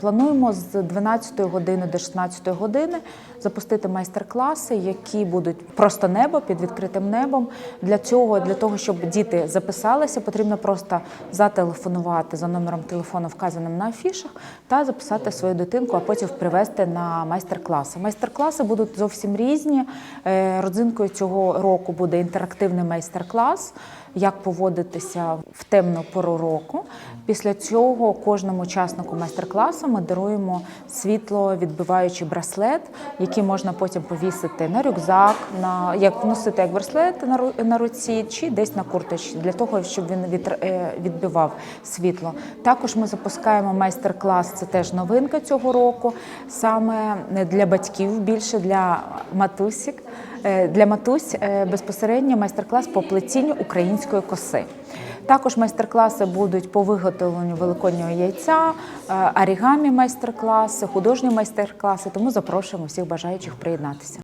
Плануємо з 12 години до 16 години запустити майстер-класи, які будуть просто небо під відкритим небом. Для цього, для того, щоб діти записалися, потрібно просто зателефонувати за номером телефону, вказаним на афішах, та записати свою дитинку, а потім привезти на майстер-класи. Майстер-класи будуть зовсім різні. Е, Родзинкою цього року буде інтерактивний майстер-клас, як поводитися в темну пору року. Після цього кожному учаснику майстер-класу ми даруємо світловідбиваючий браслет, який можна потім повісити на рюкзак, на як носити як браслет на на руці чи десь на курточці, для того, щоб він е, відбивав світло. Також ми запускаємо майстер-клас. Це теж новинка цього року, саме для батьків, більше для матусік. Е, Для матусь е, безпосередньо майстер-клас по плетінню української коси. Також майстер-класи будуть по виготовленню великоднього яйця, арігамі орігамі майстер-класи, художні майстер-класи. Тому запрошуємо всіх бажаючих приєднатися.